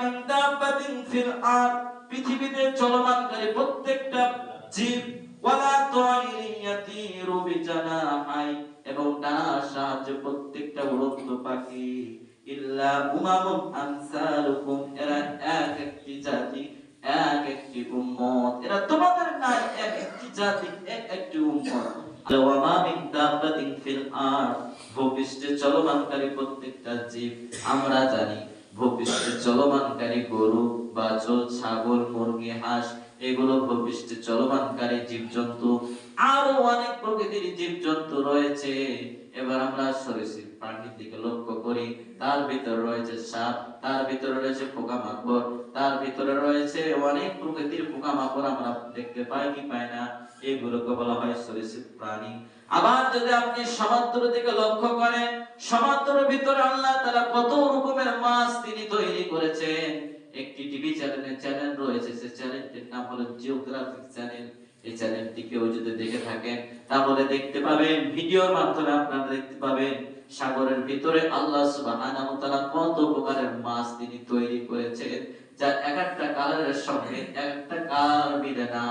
মিন feel আরদ পৃথিবীতে চলমানকারী প্রত্যেকটা জীব, ওয়ালা ইয়াতিরু বিজানাহাই এবং ডানার সাহায্যে প্রত্যেকটা উড়ন্ত পাখি, ইল্লা আমসালুকুম, এরা এক একটি জাতি, এক একটি উম্মত। এরা তোমাদের নাই, এক একটি জাতি, এক একটি উম্মত। ওয়ামা মিন চলমানকারী প্রত্যেকটা জীব, আমরা জানি। ভূপৃষ্ঠে চলমানকারী গরু বা ছাগল, মুরগি, হাঁস, এগুলো ভূপৃষ্ঠে চলমানকারী জীবজন্তু। আরও অনেক প্রকৃতির জীবজন্তু রয়েছে। এবার আমরা সরীসৃপ প্রাণীর দিকে লক্ষ্য করি, তার ভিতরে রয়েছে সাপ, তার ভিতরে রয়েছে পোকামাকড়, তার ভিতরে রয়েছে অনেক প্রকৃতির পোকামাকড় আমরা দেখতে পাই কি পাই না, এগুলোকে বলা হয় সরীসৃপ প্রাণী। আবার যদি আপনি সমুদ্র দিকে লক্ষ্য করেন, সমুদ্রের ভিতরে আল্লাহ তারা কত রকমের মাছ তিনি তৈরি করেছেন। একটি টিভি চ্যানেলের চ্যানেল রয়েছে সেই চ্যানেলটির নাম হলো জিওগ্রাফিক চ্যানেল এই চ্যানেলটিকেও যদি দেখে থাকেন তাহলে দেখতে পাবেন, ভিডিওর মাধ্যমে আপনারা দেখতে পাবেন, সাগরের ভিতরে আল্লাহ সুবহানাহু কত প্রকারের মাছ তিনি তৈরি করেছেন, যা এক একটা কালারের সঙ্গে এক একটা কালার মিলে না।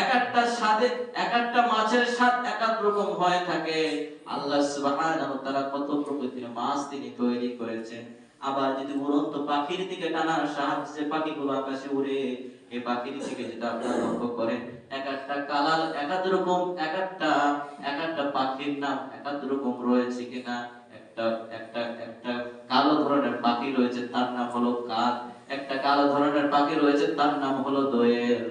এক একটা স্বাদে, এক একটা মাছের স্বাদ এক এক রকম হয়ে থাকে। আল্লাহ সুবহানাহু কত প্রকৃতির মাছ তিনি তৈরি করেছেন আবার যদি উড়ন্ত পাখির দিকে টানার সাহায্যে পাখিগুলো আকাশে উড়ে এই পাখির দিকে যদি আপনারা লক্ষ্য করেন, এক একটা কালার এক এক রকম, এক একটা এক একটা পাখির নাম, এক এক রকম রয়েছে কিনা, একটা একটা একটা কালো ধরনের পাখি রয়েছে, তার নাম হলো কাক, একটা কালো ধরনের পাখি রয়েছে, তার নাম হলো দোয়েল।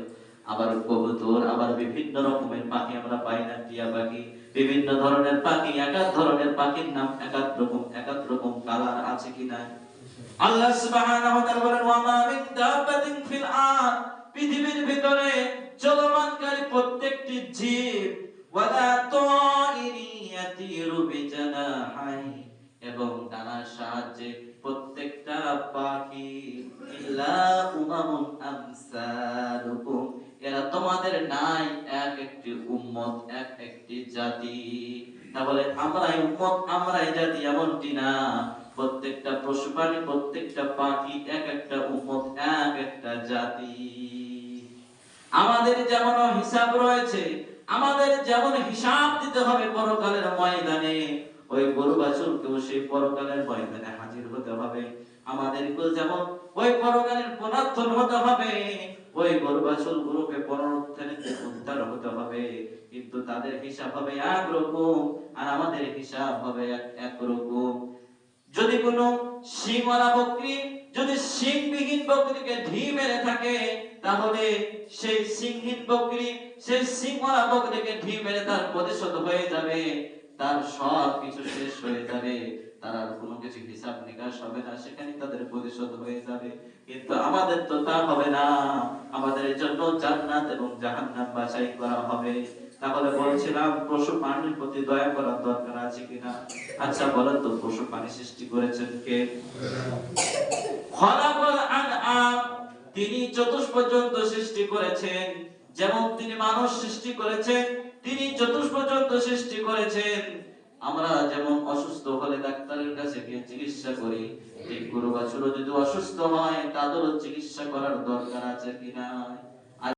আবার কবুতর, আবার বিভিন্ন রকমের পাখি আমরা পাই না, টিয়া পাখি, বিভিন্ন ধরনের পাখি, এক এক ধরনের পাখির নাম, এক এক রকম, এক এক রকম কালার আছে কিনা। আল্লাহ সুবহানাহু ওয়া তাআলা বলেন, ওয়া পৃথিবীর ভিতরে চলমানকারী প্রত্যেকটি জীব, ওয়ালা তাইরি ইয়াতিরু এবং ডানার সাহায্যে প্রত্যেকটা পাখি, ইল্লা উমামুন আমসালুকুম। এরা তোমাদের নাই, এক একটি উম্মত, এক একটি জাতি। তাহলে আমরাই উম্মত, আমরাই জাতি, এমনটি না। প্রত্যেকটা পশু প্রাণী প্রত্যেকটা পাখি এক একটা উম্মত এক একটা জাতি। আমাদের যেমন হিসাব রয়েছে, আমাদের যেমন হিসাব দিতে হবে পরকালের ময়দানে, ওই গরু বাছুরকেও সেই পরকালের ময়দানে হাজির হতে হবে। আমাদেরকেও যেমন ওই পরকালের পুনরুত্থান হতে হবে, ওই গরু বাছুর গুলোকে পুনরুত্থানে উদ্ধার হতে হবে। কিন্তু তাদের হিসাব হবে একরকম, আর আমাদের হিসাব হবে এক- একরকম যদি কোনো সিংওয়ালা বকরি, যদি সিংবিহীন বকরিকে ঢি মেরে থাকে, তাহলে সেই সিংহীন বকরি, সেই সিংওয়ালা বকরিকে ঢি মেরে তার প্রতিশোধ হয়ে যাবে। তার সব কিছু শেষ হয়ে যাবে। তারা কোনো কিছু হিসাব নিকাশ হবে না সেখানে তাদের প্রতিশোধ হয়ে যাবে। কিন্তু আমাদের তো তা হবে না। আমাদের জন্য জান্নাত এবং জাহান্নাম বাছাই করা হবে। তাহলে বলছিলাম, পশু প্রাণীর প্রতি দয়া করার দরকার আছে কিনা? আচ্ছা বলেন তো, পশু প্রাণী সৃষ্টি করেছেন কে? তিনি চতুষ্পর্যন্ত সৃষ্টি করেছেন। যেমন তিনি মানুষ সৃষ্টি করেছেন, তিনি চতুষ্পর্যন্ত সৃষ্টি করেছেন। আমরা যেমন অসুস্থ হলে ডাক্তারের কাছে গিয়ে চিকিৎসা করি, ঠিক গরু বাছুরও যদি অসুস্থ হয়, তাদেরও চিকিৎসা করার দরকার আছে কিনা?